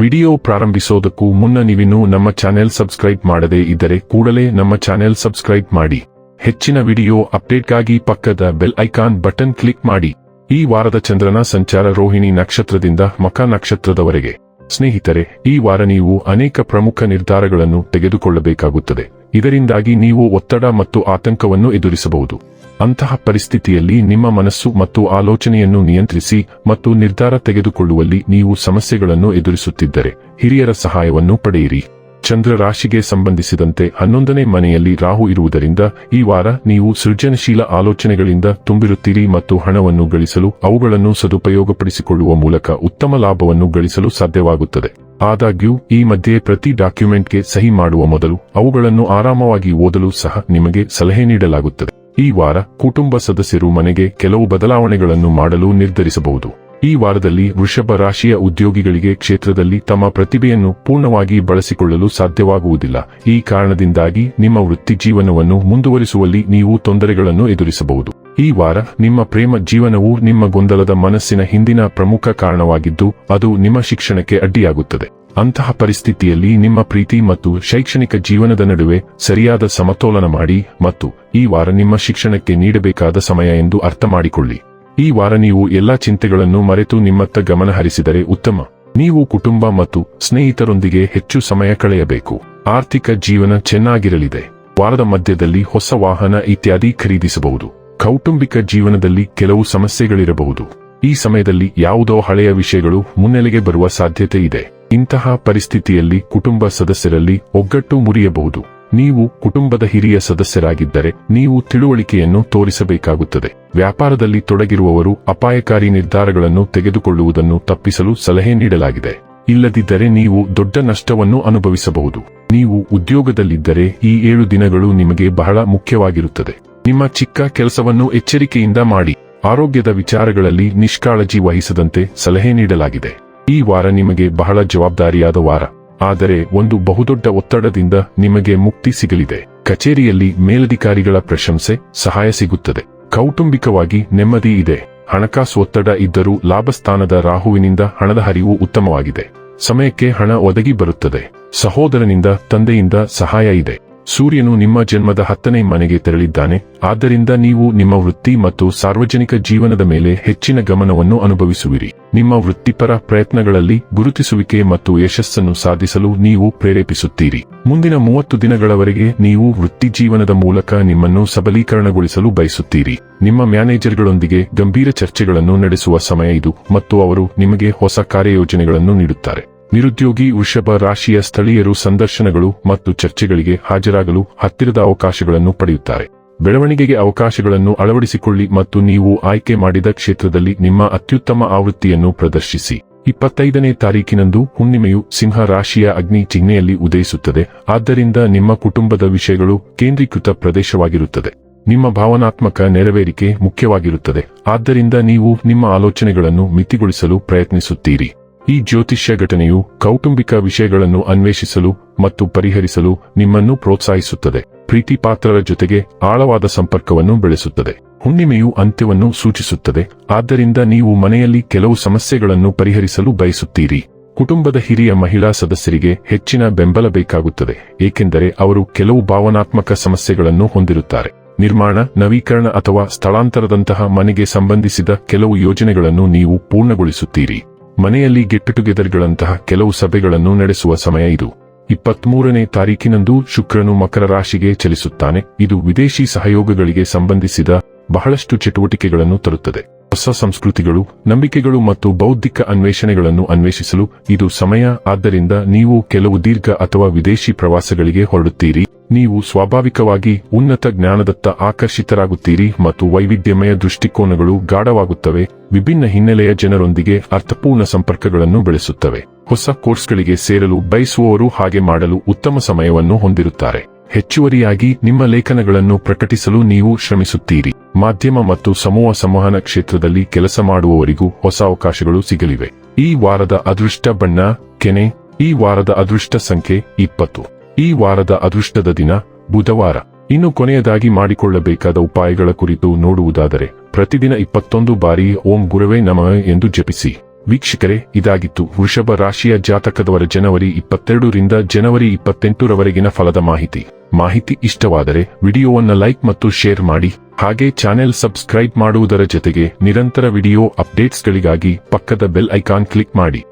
Video ಪ್ರಾರಂಭಿಸೋದಕ್ಕೂ ಮುನ್ನ ನೀವಿನ್ನೂ ನಮ್ಮ ಚಾನೆಲ್ ಸಬ್ಸ್ಕ್ರೈಬ್ ಮಾಡದೇ ಇದ್ದರೆ ಕೂಡಲೇ ನಮ್ಮ ಚಾನೆಲ್ ಸಬ್ಸ್ಕ್ರೈಬ್ ಮಾಡಿ. ಹೆಚ್ಚಿನ ವಿಡಿಯೋ ಅಪ್ಡೇಟ್ಗಾಗಿ ಪಕ್ಕದ ಬೆಲ್ ಐಕಾನ್ ಬಟನ್ ಕ್ಲಿಕ್ ಮಾಡಿ. ಈ ವಾರದ ಚಂದ್ರನ ಸಂಚಾರ ರೋಹಿಣಿ ನಕ್ಷತ್ರದಿಂದ ಮಕ ನಕ್ಷತ್ರದವರೆಗೆ. ಸ್ನೇಹಿತರೆ, ಈ ವಾರ ನೀವು ಅನೇಕ ಪ್ರಮುಖ ನಿರ್ಧಾರಗಳನ್ನು ತೆಗೆದುಕೊಳ್ಳಬೇಕಾಗುತ್ತದೆ. ಇದರಿಂದಾಗಿ ನೀವು ಒತ್ತಡ ಮತ್ತು ಆತಂಕವನ್ನು ಎದುರಿಸಬಹುದು. ಅಂತಹ ಪರಿಸ್ಥಿತಿಯಲ್ಲಿ ನಿಮ್ಮ ಮನಸ್ಸು ಮತ್ತು ಆಲೋಚನೆಯನ್ನು ನಿಯಂತ್ರಿಸಿ ಮತ್ತು ನಿರ್ಧಾರ ತೆಗೆದುಕೊಳ್ಳುವಲ್ಲಿ ನೀವು ಸಮಸ್ಯೆಗಳನ್ನು ಎದುರಿಸುತ್ತಿದ್ದರೆ ಹಿರಿಯರ ಸಹಾಯವನ್ನು ಪಡೆಯಿರಿ. ಚಂದ್ರ ರಾಶಿಗೆ ಸಂಬಂಧಿಸಿದಂತೆ ಹನ್ನೊಂದನೇ ಮನೆಯಲ್ಲಿ ರಾಹು ಇರುವುದರಿಂದ ಈ ವಾರ ನೀವು ಸೃಜನಶೀಲ ಆಲೋಚನೆಗಳಿಂದ ತುಂಬಿರುತ್ತೀರಿ ಮತ್ತು ಹಣವನ್ನು ಗಳಿಸಲು ಅವುಗಳನ್ನು ಸದುಪಯೋಗಪಡಿಸಿಕೊಳ್ಳುವ ಮೂಲಕ ಉತ್ತಮ ಲಾಭವನ್ನು ಗಳಿಸಲು ಸಾಧ್ಯವಾಗುತ್ತದೆ. ಆದಾಗ್ಯೂ, ಈ ಮಧ್ಯೆ ಪ್ರತಿ ಡಾಕ್ಯುಮೆಂಟ್ಗೆ ಸಹಿ ಮಾಡುವ ಮೊದಲು ಅವುಗಳನ್ನು ಆರಾಮವಾಗಿ ಓದಲು ಸಹ ನಿಮಗೆ ಸಲಹೆ ನೀಡಲಾಗುತ್ತದೆ. ಈ ವಾರ ಕುಟುಂಬ ಸದಸ್ಯರು ಮನೆಗೆ ಕೆಲವು ಬದಲಾವಣೆಗಳನ್ನು ಮಾಡಲು ನಿರ್ಧರಿಸಬಹುದು. ಈ ವಾರದಲ್ಲಿ ವೃಷಭ ರಾಶಿಯ ಉದ್ಯೋಗಿಗಳಿಗೆ ಕ್ಷೇತ್ರದಲ್ಲಿ ತಮ್ಮ ಪ್ರತಿಭೆಯನ್ನು ಪೂರ್ಣವಾಗಿ ಬಳಸಿಕೊಳ್ಳಲು ಸಾಧ್ಯವಾಗುವುದಿಲ್ಲ. ಈ ಕಾರಣದಿಂದಾಗಿ ನಿಮ್ಮ ವೃತ್ತಿ ಜೀವನವನ್ನು ಮುಂದುವರಿಸುವಲ್ಲಿ ನೀವು ತೊಂದರೆಗಳನ್ನು ಎದುರಿಸಬಹುದು. ಈ ವಾರ ನಿಮ್ಮ ಪ್ರೇಮ ಜೀವನವು ನಿಮ್ಮ ಗೊಂದಲದ ಮನಸ್ಸಿನ ಹಿಂದಿನ ಪ್ರಮುಖ ಕಾರಣವಾಗಿದ್ದು, ಅದು ನಿಮ್ಮ ಶಿಕ್ಷಣಕ್ಕೆ ಅಡ್ಡಿಯಾಗುತ್ತದೆ. ಅಂತಹ ಪರಿಸ್ಥಿತಿಯಲ್ಲಿ ನಿಮ್ಮ ಪ್ರೀತಿ ಮತ್ತು ಶೈಕ್ಷಣಿಕ ಜೀವನದ ನಡುವೆ ಸರಿಯಾದ ಸಮತೋಲನ ಮಾಡಿ ಮತ್ತು ಈ ವಾರ ನಿಮ್ಮ ಶಿಕ್ಷಣಕ್ಕೆ ನೀಡಬೇಕಾದ ಸಮಯ ಎಂದು ಅರ್ಥ ಮಾಡಿಕೊಳ್ಳಿ ಈ ವಾರ ನೀವು ಎಲ್ಲಾ ಚಿಂತೆಗಳನ್ನು ಮರೆತು ನಿಮ್ಮತ್ತ ಗಮನ ಹರಿಸಿದರೆ ಉತ್ತಮ. ನೀವು ಕುಟುಂಬ ಮತ್ತು ಸ್ನೇಹಿತರೊಂದಿಗೆ ಹೆಚ್ಚು ಸಮಯ ಕಳೆಯಬೇಕು. ಆರ್ಥಿಕ ಜೀವನ ಚೆನ್ನಾಗಿರಲಿದೆ. ವಾರದ ಮಧ್ಯದಲ್ಲಿ ಹೊಸ ವಾಹನ ಇತ್ಯಾದಿ ಖರೀದಿಸಬಹುದು. ಕೌಟುಂಬಿಕ ಜೀವನದಲ್ಲಿ ಕೆಲವು ಸಮಸ್ಯೆಗಳಿರಬಹುದು. ಈ ಸಮಯದಲ್ಲಿ ಯಾವುದೋ ಹಳೆಯ ವಿಷಯಗಳು ಮುನ್ನೆಲೆಗೆ ಬರುವ ಸಾಧ್ಯತೆ ಇದೆ. ಇಂತಹ ಪರಿಸ್ಥಿತಿಯಲ್ಲಿ ಕುಟುಂಬ ಸದಸ್ಯರಲ್ಲಿ ಒಗ್ಗಟ್ಟು ಮುರಿಯಬಹುದು. ನೀವು ಕುಟುಂಬದ ಹಿರಿಯ ಸದಸ್ಯರಾಗಿದ್ದರೆ ನೀವು ತಿಳುವಳಿಕೆಯನ್ನು ತೋರಿಸಬೇಕಾಗುತ್ತದೆ. ವ್ಯಾಪಾರದಲ್ಲಿ ತೊಡಗಿರುವವರು ಅಪಾಯಕಾರಿ ನಿರ್ಧಾರಗಳನ್ನು ತೆಗೆದುಕೊಳ್ಳುವುದನ್ನು ತಪ್ಪಿಸಲು ಸಲಹೆ ನೀಡಲಾಗಿದೆ. ಇಲ್ಲದಿದ್ದರೆ ನೀವು ದೊಡ್ಡ ನಷ್ಟವನ್ನು ಅನುಭವಿಸಬಹುದು. ನೀವು ಉದ್ಯೋಗದಲ್ಲಿದ್ದರೆ ಈ ಏಳು ದಿನಗಳು ನಿಮಗೆ ಬಹಳ ಮುಖ್ಯವಾಗಿರುತ್ತದೆ. ನಿಮ್ಮ ಚಿಕ್ಕ ಕೆಲಸವನ್ನು ಎಚ್ಚರಿಕೆಯಿಂದ ಮಾಡಿ. ಆರೋಗ್ಯದ ವಿಚಾರಗಳಲ್ಲಿ ನಿಷ್ಕಾಳಜಿ ವಹಿಸದಂತೆ ಸಲಹೆ ನೀಡಲಾಗಿದೆ. ಈ ವಾರ ನಿಮಗೆ ಬಹಳ ಜವಾಬ್ದಾರಿಯಾದ ವಾರ. ಆದರೆ ಒಂದು ಬಹುದೊಡ್ಡ ಒತ್ತಡದಿಂದ ನಿಮಗೆ ಮುಕ್ತಿ ಸಿಗಲಿದೆ. ಕಚೇರಿಯಲ್ಲಿ ಮೇಲಧಿಕಾರಿಗಳ ಪ್ರಶಂಸೆ, ಸಹಾಯ ಸಿಗುತ್ತದೆ. ಕೌಟುಂಬಿಕವಾಗಿ ನೆಮ್ಮದಿ ಇದೆ. ಹಣಕಾಸು ಒತ್ತಡ ಇದ್ದರೂ ಲಾಭಸ್ಥಾನದ ರಾಹುವಿನಿಂದ ಹಣದ ಹರಿವು ಉತ್ತಮವಾಗಿದೆ. ಸಮಯಕ್ಕೆ ಹಣ ಒದಗಿ ಬರುತ್ತದೆ. ಸಹೋದರನಿಂದ ತಂದೆಯಿಂದ ಸಹಾಯ ಇದೆ. ಸೂರ್ಯನು ನಿಮ್ಮ ಜನ್ಮದ ಹತ್ತನೇ ಮನೆಗೆ ತೆರಳಿದ್ದಾನೆ. ಆದ್ದರಿಂದ ನೀವು ನಿಮ್ಮ ವೃತ್ತಿ ಮತ್ತು ಸಾರ್ವಜನಿಕ ಜೀವನದ ಮೇಲೆ ಹೆಚ್ಚಿನ ಗಮನವನ್ನು ಅನುಭವಿಸುವಿರಿ. ನಿಮ್ಮ ವೃತ್ತಿಪರ ಪ್ರಯತ್ನಗಳಲ್ಲಿ ಗುರುತಿಸುವಿಕೆ ಮತ್ತು ಯಶಸ್ಸನ್ನು ಸಾಧಿಸಲು ನೀವು ಪ್ರೇರೇಪಿಸುತ್ತೀರಿ. ಮುಂದಿನ ಮೂವತ್ತು ದಿನಗಳವರೆಗೆ ನೀವು ವೃತ್ತಿ ಜೀವನದ ಮೂಲಕ ನಿಮ್ಮನ್ನು ಸಬಲೀಕರಣಗೊಳಿಸಲು ಬಯಸುತ್ತೀರಿ. ನಿಮ್ಮ ಮ್ಯಾನೇಜರ್ಗಳೊಂದಿಗೆ ಗಂಭೀರ ಚರ್ಚೆಗಳನ್ನು ನಡೆಸುವ ಸಮಯ ಇದು ಮತ್ತು ಅವರು ನಿಮಗೆ ಹೊಸ ಕಾರ್ಯಯೋಜನೆಗಳನ್ನು ನೀಡುತ್ತಾರೆ. ನಿರುದ್ಯೋಗಿ ವೃಷಭ ರಾಶಿಯ ಸ್ಥಳೀಯರು ಸಂದರ್ಶನಗಳು ಮತ್ತು ಚರ್ಚೆಗಳಿಗೆ ಹಾಜರಾಗಲು ಹತ್ತಿರದ ಅವಕಾಶಗಳನ್ನು ಪಡೆಯುತ್ತಾರೆ. ಬೆಳವಣಿಗೆಗೆ ಅವಕಾಶಗಳನ್ನು ಅಳವಡಿಸಿಕೊಳ್ಳಿ ಮತ್ತು ನೀವು ಆಯ್ಕೆ ಮಾಡಿದ ಕ್ಷೇತ್ರದಲ್ಲಿ ನಿಮ್ಮ ಅತ್ಯುತ್ತಮ ಆವೃತ್ತಿಯನ್ನು ಪ್ರದರ್ಶಿಸಿ. ಇಪ್ಪತ್ತೈದನೇ ತಾರೀಕಿನಂದು ಹುಣ್ಣಿಮೆಯು ಸಿಂಹ ರಾಶಿಯ ಅಗ್ನಿ ಚಿಹ್ನೆಯಲ್ಲಿ ಉದಯಿಸುತ್ತದೆ. ಆದ್ದರಿಂದ ನಿಮ್ಮ ಕುಟುಂಬದ ವಿಷಯಗಳು ಕೇಂದ್ರೀಕೃತ ಪ್ರದೇಶವಾಗಿರುತ್ತದೆ. ನಿಮ್ಮ ಭಾವನಾತ್ಮಕ ನೆರವೇರಿಕೆ ಮುಖ್ಯವಾಗಿರುತ್ತದೆ. ಆದ್ದರಿಂದ ನೀವು ನಿಮ್ಮ ಆಲೋಚನೆಗಳನ್ನು ಮಿತಿಗೊಳಿಸಲು ಪ್ರಯತ್ನಿಸುತ್ತೀರಿ. ಈ ಜ್ಯೋತಿಷ್ಯ ಘಟನೆಯು ಕೌಟುಂಬಿಕ ವಿಷಯಗಳನ್ನು ಅನ್ವೇಷಿಸಲು ಮತ್ತು ಪರಿಹರಿಸಲು ನಿಮ್ಮನ್ನು ಪ್ರೋತ್ಸಾಹಿಸುತ್ತದೆ. ಪ್ರೀತಿ ಪಾತ್ರರ ಜೊತೆಗೆ ಆಳವಾದ ಸಂಪರ್ಕವನ್ನು ಬೆಳೆಸುತ್ತದೆ. ಹುಣ್ಣಿಮೆಯು ಅಂತ್ಯವನ್ನು ಸೂಚಿಸುತ್ತದೆ. ಆದ್ದರಿಂದ ನೀವು ಮನೆಯಲ್ಲಿ ಕೆಲವು ಸಮಸ್ಯೆಗಳನ್ನು ಪರಿಹರಿಸಲು ಬಯಸುತ್ತೀರಿ. ಕುಟುಂಬದ ಹಿರಿಯ ಮಹಿಳಾ ಸದಸ್ಯರಿಗೆ ಹೆಚ್ಚಿನ ಬೆಂಬಲ ಬೇಕಾಗುತ್ತದೆ, ಏಕೆಂದರೆ ಅವರು ಕೆಲವು ಭಾವನಾತ್ಮಕ ಸಮಸ್ಯೆಗಳನ್ನು ಹೊಂದಿರುತ್ತಾರೆ. ನಿರ್ಮಾಣ, ನವೀಕರಣ ಅಥವಾ ಸ್ಥಳಾಂತರದಂತಹ ಮನೆಗೆ ಸಂಬಂಧಿಸಿದ ಕೆಲವು ಯೋಜನೆಗಳನ್ನು ನೀವು ಪೂರ್ಣಗೊಳಿಸುತ್ತೀರಿ. ಮನೆಯಲ್ಲಿ ಗೆಟ್ ಟುಗೆದರ್ಗಳಂತಹ ಕೆಲವು ಸಭೆಗಳನ್ನು ನಡೆಸುವ ಸಮಯ ಇದು. ಇಪ್ಪತ್ಮೂರನೇ ತಾರೀಕಿನಂದು ಶುಕ್ರನು ಮಕರ ರಾಶಿಗೆ ಚಲಿಸುತ್ತಾನೆ. ಇದು ವಿದೇಶಿ ಸಹಯೋಗಗಳಿಗೆ ಸಂಬಂಧಿಸಿದ ಬಹಳಷ್ಟು ಚಟುವಟಿಕೆಗಳನ್ನು ತರುತ್ತದೆ. ಹೊಸ ಸಂಸ್ಕೃತಿಗಳು, ನಂಬಿಕೆಗಳು ಮತ್ತು ಬೌದ್ಧಿಕ ಅನ್ವೇಷಣೆಗಳನ್ನು ಅನ್ವೇಷಿಸಲು ಇದು ಸಮಯ. ಆದ್ದರಿಂದ ನೀವು ಕೆಲವು ದೀರ್ಘ ಅಥವಾ ವಿದೇಶಿ ಪ್ರವಾಸಗಳಿಗೆ ಹೊರಡುತ್ತೀರಿ. ನೀವು ಸ್ವಾಭಾವಿಕವಾಗಿ ಉನ್ನತ ಜ್ಞಾನದತ್ತ ಆಕರ್ಷಿತರಾಗುತ್ತೀರಿ ಮತ್ತು ವೈವಿಧ್ಯಮಯ ದೃಷ್ಟಿಕೋನಗಳು ಗಾಢವಾಗುತ್ತವೆ. ವಿಭಿನ್ನ ಹಿನ್ನೆಲೆಯ ಜನರೊಂದಿಗೆ ಅರ್ಥಪೂರ್ಣ ಸಂಪರ್ಕಗಳನ್ನು ಬೆಳೆಸುತ್ತವೆ. ಹೊಸ ಕೋರ್ಸ್ಗಳಿಗೆ ಸೇರಲು ಬಯಸುವವರು ಹಾಗೆ ಮಾಡಲು ಉತ್ತಮ ಸಮಯವನ್ನು ಹೊಂದಿರುತ್ತಾರೆ. ಹೆಚ್ಚುವರಿಯಾಗಿ ನಿಮ್ಮ ಲೇಖನಗಳನ್ನು ಪ್ರಕಟಿಸಲು ನೀವು ಶ್ರಮಿಸುತ್ತೀರಿ. ಮಾಧ್ಯಮ ಮತ್ತು ಸಮೂಹ ಸಂವಹನ ಕ್ಷೇತ್ರದಲ್ಲಿ ಕೆಲಸ ಮಾಡುವವರಿಗೂ ಹೊಸ ಅವಕಾಶಗಳು ಸಿಗಲಿವೆ. ಈ ವಾರದ ಅದೃಷ್ಟ ಬಣ್ಣ, ಕೆನೆ, ಈ ವಾರದ ಅದೃಷ್ಟ ಸಂಖ್ಯೆ ಇಪ್ಪತ್ತು. ಈ ವಾರದ ಅದೃಷ್ಟದ ದಿನ, ಬುಧವಾರ. ಇನ್ನು ಕೊನೆಯದಾಗಿ ಮಾಡಿಕೊಳ್ಳಬೇಕಾದ ಉಪಾಯಗಳ ಕುರಿತು ನೋಡುವುದಾದರೆ, ಪ್ರತಿದಿನ ಇಪ್ಪತ್ತೊಂದು ಬಾರಿ ಓಂ ಗುರುವೇ ನಮ ಎಂದು ಜಪಿಸಿ. ವೀಕ್ಷಕರೇ, ಇದಾಗಿತ್ತು ವೃಷಭ ರಾಶಿಯ ಜಾತಕದವರ ಜನವರಿ ಇಪ್ಪತ್ತೆರಡರಿಂದ ಜನವರಿ ಇಪ್ಪತ್ತೆಂಟರವರೆಗಿನ ಫಲದ ಮಾಹಿತಿ. ಮಾಹಿತಿ ಇಷ್ಟವಾದರೆ ವಿಡಿಯೋವನ್ನ ಲೈಕ್ ಮತ್ತು ಶೇರ್ ಮಾಡಿ, ಹಾಗೆ ಚಾನೆಲ್ ಸಬ್ಸ್ಕ್ರೈಬ್ ಮಾಡುವುದರ ಜೊತೆಗೆ ನಿರಂತರ ವಿಡಿಯೋ ಅಪ್ಡೇಟ್ಸ್ಗಳಿಗಾಗಿ ಪಕ್ಕದ ಬೆಲ್ ಐಕಾನ್ ಕ್ಲಿಕ್ ಮಾಡಿ.